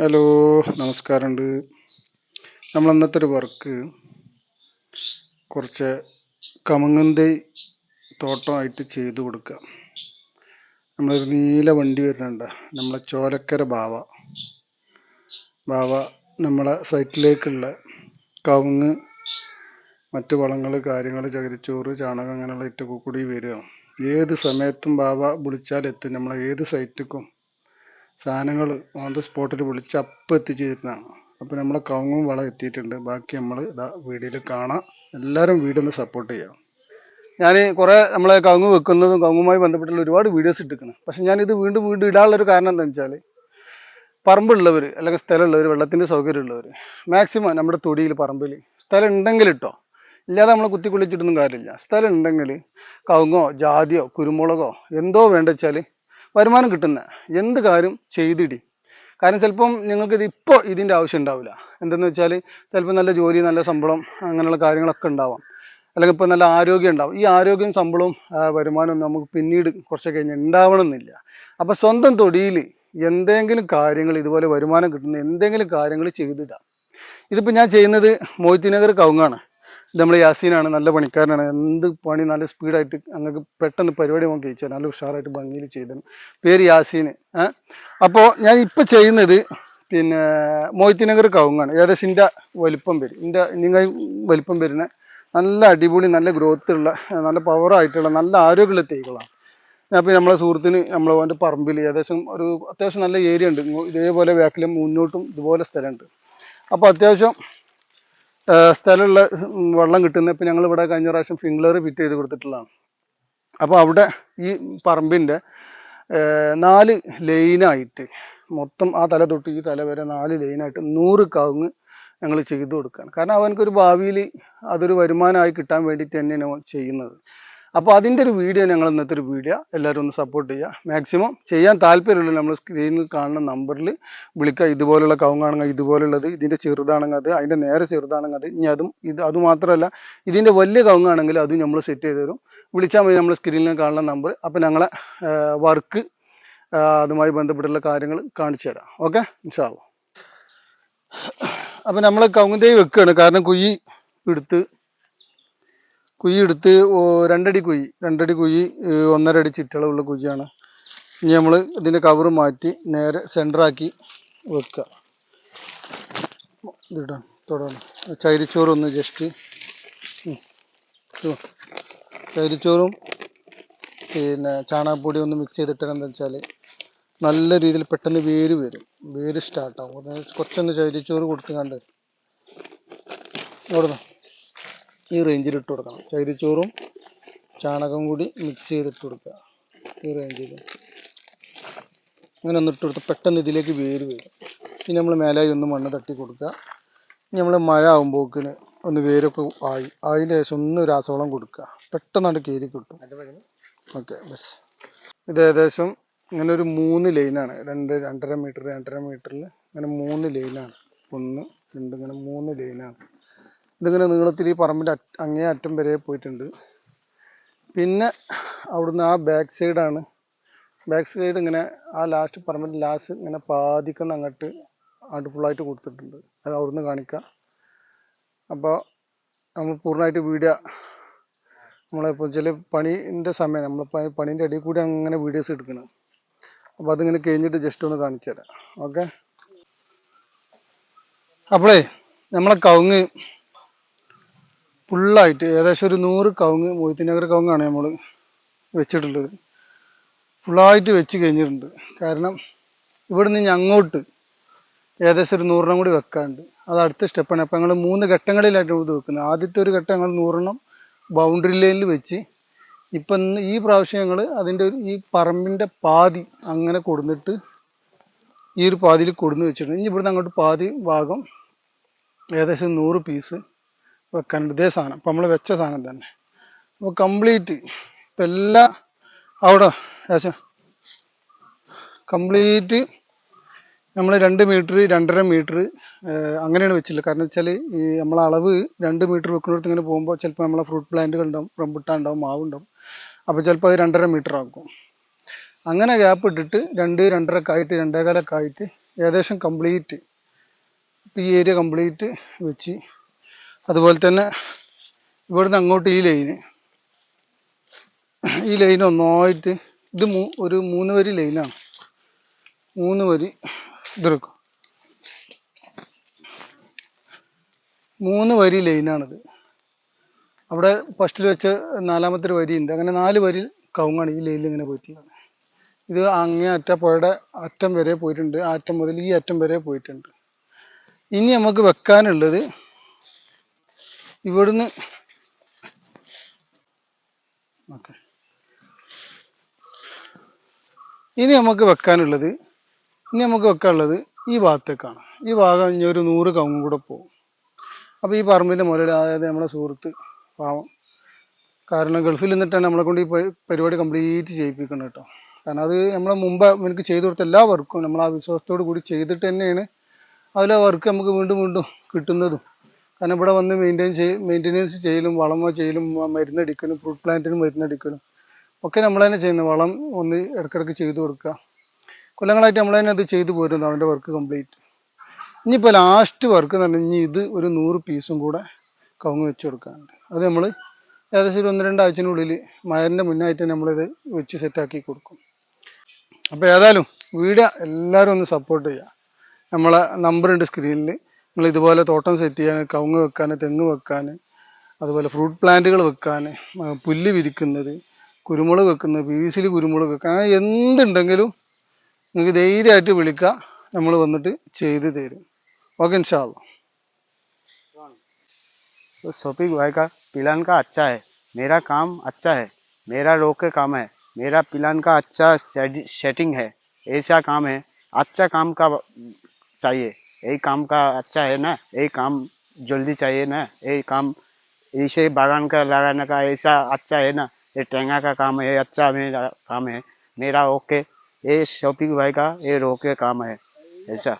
Hello നമസ്കാരമുണ്ട്. നമ്മൾ അന്നത്തെ ഒരു വർക്ക് കുറച്ച് കമങ്ങന്തി തോട്ടമായിട്ട് ചെയ്തു കൊടുക്കുക. നമ്മളൊരു നീല വണ്ടി വരുന്നുണ്ട്. നമ്മളെ ചോലക്കര ബാവ. ബാവ നമ്മളെ സൈറ്റിലേക്കുള്ള കവുങ്ങ് മറ്റു വളങ്ങൾ കാര്യങ്ങൾ ചകിരിച്ചോറ് ചാണകം അങ്ങനെയുള്ള ഇറ്റൊക്കെ കൂടി ഏത് സമയത്തും ബാവ വിളിച്ചാൽ എത്തും. നമ്മളെ ഏത് സൈറ്റിക്കും സാധനങ്ങൾ ഓൺ ദ സ്പോട്ടിൽ വിളിച്ച് അപ്പം എത്തിച്ചു തരുന്നതാണ് അപ്പോൾ നമ്മളെ കവുങ്ങും വളം എത്തിയിട്ടുണ്ട്. ബാക്കി നമ്മൾ ഇതാ വീഡിയോയിൽ കാണാം. എല്ലാവരും വീടൊന്ന് സപ്പോർട്ട് ചെയ്യാം. ഞാൻ കുറേ നമ്മളെ കവുങ്ങ് വെക്കുന്നതും കവുങ്ങുമായി ബന്ധപ്പെട്ടുള്ള ഒരുപാട് വീഡിയോസ് ഇട്ടിരിക്കുന്നു പക്ഷെ ഞാനിത് വീണ്ടും വീണ്ടും ഇടാനുള്ളൊരു കാരണം എന്താണെന്ന് വെച്ചാൽ പറമ്പുള്ളവർ അല്ലെങ്കിൽ സ്ഥലമുള്ളവർ വെള്ളത്തിന്റെ സൗകര്യമുള്ളവർ മാക്സിമം നമ്മുടെ തൊടിയിൽ പറമ്പിൽ സ്ഥലം ഉണ്ടെങ്കിൽ ഇട്ടോ. ഇല്ലാതെ നമ്മൾ കുത്തി കുളിച്ചിട്ടൊന്നും കാര്യമില്ല. സ്ഥലം ഉണ്ടെങ്കിൽ കവുങ്ങോ ജാതിയോ കുരുമുളകോ എന്തോ വേണ്ട വെച്ചാൽ വരുമാനം കിട്ടുന്ന. എന്ത് കാര്യം ചെയ്തിടി? കാരണം ചിലപ്പം നിങ്ങൾക്ക് ഇത് ഇപ്പോൾ ഇതിന്റെ ആവശ്യം ഉണ്ടാവില്ല എന്തെന്ന് വെച്ചാൽ ചിലപ്പോൾ നല്ല ജോലി നല്ല ശമ്പളം അങ്ങനെയുള്ള കാര്യങ്ങളൊക്കെ ഉണ്ടാവാം. അല്ലെങ്കിൽ ഇപ്പോൾ നല്ല ആരോഗ്യം ഉണ്ടാവും. ഈ ആരോഗ്യം ശമ്പളവും വരുമാനവും നമുക്ക് പിന്നീട് കുറച്ച് കഴിഞ്ഞ് ഉണ്ടാവണമെന്നില്ല. അപ്പോൾ സ്വന്തം തൊടിയിൽ എന്തെങ്കിലും കാര്യങ്ങൾ ഇതുപോലെ വരുമാനം കിട്ടുന്ന എന്തെങ്കിലും കാര്യങ്ങൾ ചെയ്തിടാം. ഇതിപ്പോൾ ഞാൻ ചെയ്യുന്നത് മോയ്ത്തിനഗർ കവുങ്ങാണ്. ഇത് നമ്മൾ യാസീനാണ് നല്ല പണിക്കാരനാണ്. എന്ത് പണി നല്ല സ്പീഡായിട്ട് അങ്ങക്ക് പെട്ടെന്ന് പരിപാടി നമുക്ക് കഴിച്ചു. നല്ല ഉഷാറായിട്ട് ഭംഗിയിൽ ചെയ്തു. പേര് യാസീന്. ഏഹ് അപ്പോൾ ഞാൻ ഇപ്പം ചെയ്യുന്നത് പിന്നെ മോയ്ത്തിനഗർ കവുങ്ങാണ്. ഏകദേശം ഇന്റെ വലിപ്പം വരും ഇന്റെ നിങ്ങൾ വലിപ്പം വരുന്ന നല്ല അടിപൊളി നല്ല ഗ്രോത്ത് ഉള്ള നല്ല പവറായിട്ടുള്ള നല്ല ആരോഗ്യമുള്ള തൈകളാണ്. അപ്പോൾ നമ്മളെ സുഹൃത്തിന് നമ്മളെ ഓന്റെ പറമ്പിൽ ഏകദേശം ഒരു അത്യാവശ്യം നല്ല ഏരിയ ഉണ്ട്. ഇതേപോലെ ബാക്കിലും മുന്നോട്ടും ഇതുപോലെ സ്ഥലമുണ്ട്. അപ്പോൾ അത്യാവശ്യം സ്ഥലമുള്ള വെള്ളം കിട്ടുന്ന ഇപ്പം ഞങ്ങൾ ഇവിടെ കഴിഞ്ഞ പ്രാവശ്യം ഫിംഗ്ലർ ഫിറ്റ് ചെയ്ത് കൊടുത്തിട്ടുള്ളതാണ്. അപ്പോൾ അവിടെ ഈ പറമ്പിന്റെ നാല് ലൈനായിട്ട് മൊത്തം ആ തല തൊട്ട് ഈ തല വരെ നാല് ലൈനായിട്ട് നൂറ് കവുങ്ങ് ഞങ്ങൾ ചെയ്തു കൊടുക്കുകയാണ്. കാരണം അവനക്കൊരു ഭാവിയിൽ അതൊരു വരുമാനമായി കിട്ടാൻ വേണ്ടിയിട്ട് തന്നെയാണ് ചെയ്യുന്നത്. അപ്പോൾ അതിന്റെ ഒരു വീഡിയോ ഞങ്ങൾ ഇന്നത്തെ ഒരു വീഡിയോ എല്ലാവരും ഒന്ന് സപ്പോർട്ട് ചെയ്യുക. മാക്സിമം ചെയ്യാൻ താല്പര്യമുള്ള നമ്മൾ സ്ക്രീനിൽ കാണുന്ന നമ്പറിൽ വിളിക്കുക. ഇതുപോലുള്ള കവുങ്ങാണെങ്കിൽ ഇതുപോലുള്ളത് ഇതിന്റെ ചെറുതാണെങ്കിൽ അത് അതിന്റെ നേരെ ചെറുതാണെങ്കിൽ അത് ഇനി അതും ഇത് അതുമാത്രമല്ല ഇതിന്റെ വലിയ കവുങ്ങാണെങ്കിൽ അതും നമ്മൾ സെറ്റ് ചെയ്ത് തരും. വിളിച്ചാൽ മതി നമ്മൾ സ്ക്രീനിൽ കാണുന്ന നമ്പർ അപ്പോൾ ഞങ്ങളെ വർക്ക് അതുമായി ബന്ധപ്പെട്ടുള്ള കാര്യങ്ങൾ കാണിച്ചു തരാം. ഓക്കെ മനസ്സിലാവും അപ്പം നമ്മൾ കവുങ്ങ് തൈ വെക്കുകയാണ്. കാരണം കുഴി എടുത്ത് കുഴി എടുത്ത് രണ്ടടി കുഴി. രണ്ടടി കുഴി ഒന്നര അടി ചുറ്റളവുള്ള കുഴിയാണ്. ഇനി നമ്മൾ ഇതിന്റെ കവർ മാറ്റി നേരെ സെന്ററാക്കി വെക്കുക. ഇതിടാം തുടരണം ചൈരിച്ചോറൊന്ന് ജസ്റ്റ് ചൈരിച്ചോറും പിന്നെ ചാണകപ്പൊടി ഒന്ന് മിക്സ് ചെയ്തിട്ട് എന്താ വെച്ചാൽ നല്ല രീതിയിൽ പെട്ടെന്ന് വേര് വരും. വേര് സ്റ്റാർട്ടാവും കുറച്ച് കുറച്ചൊന്ന് ചൈരിച്ചോറ് കൊടുത്ത് കണ്ട്. ഇവിടുന്ന്. ഈ റേഞ്ചിൽ ഇട്ട് കൊടുക്കണം. തൈരിച്ചോറും ചാണകം കൂടി മിക്സ് ചെയ്തിട്ട് കൊടുക്കുക. ഈ റേഞ്ചിൽ അങ്ങനെ ഒന്ന് ഇട്ട് കൊടുത്ത് പെട്ടെന്ന് ഇതിലേക്ക് വേര് വരും. പിന്നെ നമ്മൾ മേലായി ഒന്ന് മണ്ണ് തട്ടി കൊടുക്കുക. ഇനി നമ്മൾ മഴ ആകുമ്പോക്കിന് ഒന്ന് വേരൊക്കെ ആയി. അതിന്റെ ശേഷം ഒന്ന് രാസവളം കൊടുക്കുക. പെട്ടെന്നാണ് കയറി കിട്ടും. Okay bus. ഇത് ഏകദേശം ഇങ്ങനെ ഒരു മൂന്ന് ലൈനാണ് രണ്ട് രണ്ടര മീറ്റർ രണ്ടര മീറ്ററിൽ ഇങ്ങനെ മൂന്ന് ലൈനാണ് ഒന്ന് രണ്ട് ഇങ്ങനെ മൂന്ന് ലൈനാണ് ഇതിങ്ങനെ നീളത്തിൽ ഈ പറമ്പിന്റെ അങ്ങേ അറ്റം വരെ പോയിട്ടുണ്ട്. പിന്നെ അവിടുന്ന് ആ ബാക്ക് സൈഡാണ് ബാക്ക് സൈഡ് ഇങ്ങനെ ആ ലാസ്റ്റ് പറമ്പിന്റെ ലാസ്റ്റ് ഇങ്ങനെ പാതിക്കുന്ന അങ്ങോട്ട് അങ്ങോട്ട് ഫുള്ളായിട്ട് കൊടുത്തിട്ടുണ്ട്. അത് അവിടുന്ന് കാണിക്കാം. അപ്പോൾ നമ്മൾ പൂർണമായിട്ട് വീഡിയോ നമ്മളിപ്പോൾ ചില പണീന്റെ സമയം നമ്മൾ പണീന്റെ ഇടയിൽ കൂടി അങ്ങനെ വീഡിയോസ് എടുക്കണം. അപ്പോൾ അതിങ്ങനെ കഴിഞ്ഞിട്ട് ജസ്റ്റ് ഒന്ന് കാണിച്ചു തരാം. ഓക്കെ അപ്പോഴേ നമ്മളെ കവുങ്ങ് ഫുള്ളായിട്ട് ഏകദേശം ഒരു നൂറ് കവുങ്ങ് നഗർ കവുങ്ങാണ് നമ്മൾ വെച്ചിട്ടുള്ളത്. ഫുള്ളായിട്ട് വെച്ച് കഴിഞ്ഞിട്ടുണ്ട്. കാരണം ഇവിടുന്ന് ഇനി അങ്ങോട്ട് ഏകദേശം ഒരു നൂറെണ്ണം കൂടി വെക്കാനുണ്ട്. അത് അടുത്ത സ്റ്റെപ്പാണ്. അപ്പം ഞങ്ങൾ മൂന്ന് ഘട്ടങ്ങളിലായിട്ട് ഇത് വെക്കുന്നത്. ആദ്യത്തെ ഒരു ഘട്ടം ഞങ്ങൾ നൂറെണ്ണം ബൗണ്ടറി ലൈനിൽ വെച്ച് ഇപ്പം ഈ പ്രാവശ്യം ഞങ്ങൾ അതിന്റെ ഒരു ഈ പറമ്പിന്റെ പാതി അങ്ങനെ കൊടുന്നിട്ട് ഈ ഒരു പാതിയിൽ കൊടുന്ന് വെച്ചിട്ടുണ്ട്. ഇനി ഇവിടുന്ന് അങ്ങോട്ട് പാതി ഭാഗം ഏകദേശം നൂറ് പീസ് വെക്കാനുണ്ട് ഇതേ സാധനം. ഇപ്പം നമ്മൾ വെച്ച സാധനം തന്നെ. അപ്പോൾ കംപ്ലീറ്റ് ഇപ്പൊ എല്ലാ അവിടെ ഏകദേശം. കംപ്ലീറ്റ് നമ്മൾ രണ്ട് മീറ്റർ രണ്ടര മീറ്റർ അങ്ങനെയാണ് വെച്ചില്ല കാരണം വെച്ചാൽ ഈ നമ്മളെ അളവ് രണ്ട് മീറ്റർ വെക്കുന്നിടത്ത് ഇങ്ങനെ പോകുമ്പോൾ ചിലപ്പോൾ നമ്മളെ ഫ്രൂട്ട് പ്ലാന്റുകൾ ഉണ്ടാവും റംബുട്ടാൻ ഉണ്ടാവും മാവ് ഉണ്ടാവും. അപ്പോൾ ചിലപ്പോൾ അത് രണ്ടര മീറ്റർ ആക്കും. അങ്ങനെ ഗ്യാപ്പ് ഇട്ടിട്ട് രണ്ട് രണ്ടരക്കായിട്ട് രണ്ടേകാലൊക്കെ ആയിട്ട് ഏകദേശം കംപ്ലീറ്റ് ഈ ഏരിയ കംപ്ലീറ്റ് വെച്ച് അതുപോലെ തന്നെ ഇവിടുന്ന് അങ്ങോട്ട് ഈ ലൈന്. ഈ ലൈൻ ഒന്നായിട്ട് ഇത് മൂ- ഒരു മൂന്ന് വരി ലൈനാണ്. മൂന്ന് വരി ഇതെടുക്കും. മൂന്ന് വരി ലൈനാണിത്. അവിടെ ഫസ്റ്റിൽ വെച്ച നാലാമത്തെ ഒരു വരി ഉണ്ട് അങ്ങനെ നാല് വരി കവുങ്ങാണ് ഈ ലൈനിൽ ഇങ്ങനെ പോയിട്ടുള്ളത്. ഇത് അങ്ങേ അറ്റ പുഴയുടെ അറ്റം വരെ പോയിട്ടുണ്ട്. ആ അറ്റം മുതൽ ഈ അറ്റം വരെ പോയിട്ടുണ്ട്. ഇനി നമുക്ക് വെക്കാനുള്ളത് ഇവിടുന്ന് ഇനി നമുക്ക് വെക്കാനുള്ളത് ഇനി നമുക്ക് വെക്കാനുള്ളത് ഈ ഭാഗത്തേക്കാണ്. ഈ ഭാഗം ഇനി ഒരു നൂറ് കവുങ്ങും കൂടെ പോകും. അപ്പോൾ ഈ പറമ്പിന്റെ മുകളിൽ അതായത് നമ്മളെ സുഹൃത്ത് പാവം കാരണം ഗൾഫിൽ നിന്നിട്ടാണ് നമ്മളെ കൊണ്ട് ഈ പരിപാടി കംപ്ലീറ്റ് ചെയ്യിപ്പിക്കുന്നത് കേട്ടോ. കാരണം അത് നമ്മളെ മുമ്പ് എനിക്ക് ചെയ്തു കൊടുത്ത എല്ലാ വർക്കും നമ്മൾ ആ വിശ്വാസത്തോട് കൂടി ചെയ്തിട്ട് തന്നെയാണ് അതിലെ വർക്ക് നമുക്ക് വീണ്ടും വീണ്ടും കിട്ടുന്നതും. കാരണം ഇവിടെ വന്ന് മെയിന്റെയിൻ ചെയ് മെയിന്റെനൻസ് ചെയ്യലും വളം ചെയ്യലും മരുന്നടിക്കലും ഫ്രൂട്ട് പ്ലാന്റിന് മരുന്നടിക്കലും ഒക്കെ നമ്മൾ തന്നെ ചെയ്യുന്നത് വളം ഒന്ന് ഇടയ്ക്കിടയ്ക്ക് ചെയ്തു കൊടുക്കുക. കൊല്ലങ്ങളായിട്ട് നമ്മൾ തന്നെ അത് ചെയ്തു പോരുന്നു അവന്റെ വർക്ക് കംപ്ലീറ്റ് ഇനിയിപ്പോൾ ലാസ്റ്റ് വർക്ക് എന്ന് പറഞ്ഞാൽ ഇനി ഇത് ഒരു നൂറ് പീസും കൂടെ കവുങ്ങ് വെച്ച് കൊടുക്കാനുണ്ട്. അത് നമ്മൾ ഏകദേശം ഒരു ഒന്ന് രണ്ടാഴ്ചനുള്ളിൽ മഴന്റെ മുന്നായിട്ട് നമ്മളിത് വെച്ച് സെറ്റാക്കി കൊടുക്കും. അപ്പോൾ ഏതായാലും വീഡിയോ എല്ലാവരും ഒന്ന് സപ്പോർട്ട് ചെയ്യുക. നമ്മളെ നമ്പറുണ്ട് സ്ക്രീനിൽ നിങ്ങൾ ഇതുപോലെ തോട്ടം സെറ്റ് ചെയ്യാൻ കവുങ്ങ് വെക്കാൻ തെങ്ങ് വെക്കാൻ അതുപോലെ ഫ്രൂട്ട് പ്ലാന്റുകൾ വെക്കാൻ ആ, പുല്ല് വിരിക്കുന്നത് കുരുമുളക് വെക്കുന്നത് പി വി സിയിൽ കുരുമുളക് വെക്കാൻ അങ്ങനെ എന്തുണ്ടെങ്കിലും നിങ്ങൾക്ക് ധൈര്യമായിട്ട് വിളിക്കുക നമ്മൾ വന്നിട്ട് ചെയ്ത് തരും ഓക്കെ ഇൻഷാല്ല तो शॉपिंग भाई का प्लान का अच्छा है मेरा काम अच्छा है मेरा रोक के काम है मेरा प्लान का अच्छा सेटि- सेटिंग है ऐसा काम है अच्छा काम का चाहिए यही काम का अच्छा है ना? यही काम जल्दी चाहिए ना? यही काम ऐसे बागान का लगाने का ऐसा अच्छा है ना? ये टेंगा का काम है अच्छा मेरा काम है, मेरा ओके, ये शॉपिंग भाई का, ये रोके काम है, ऐसा।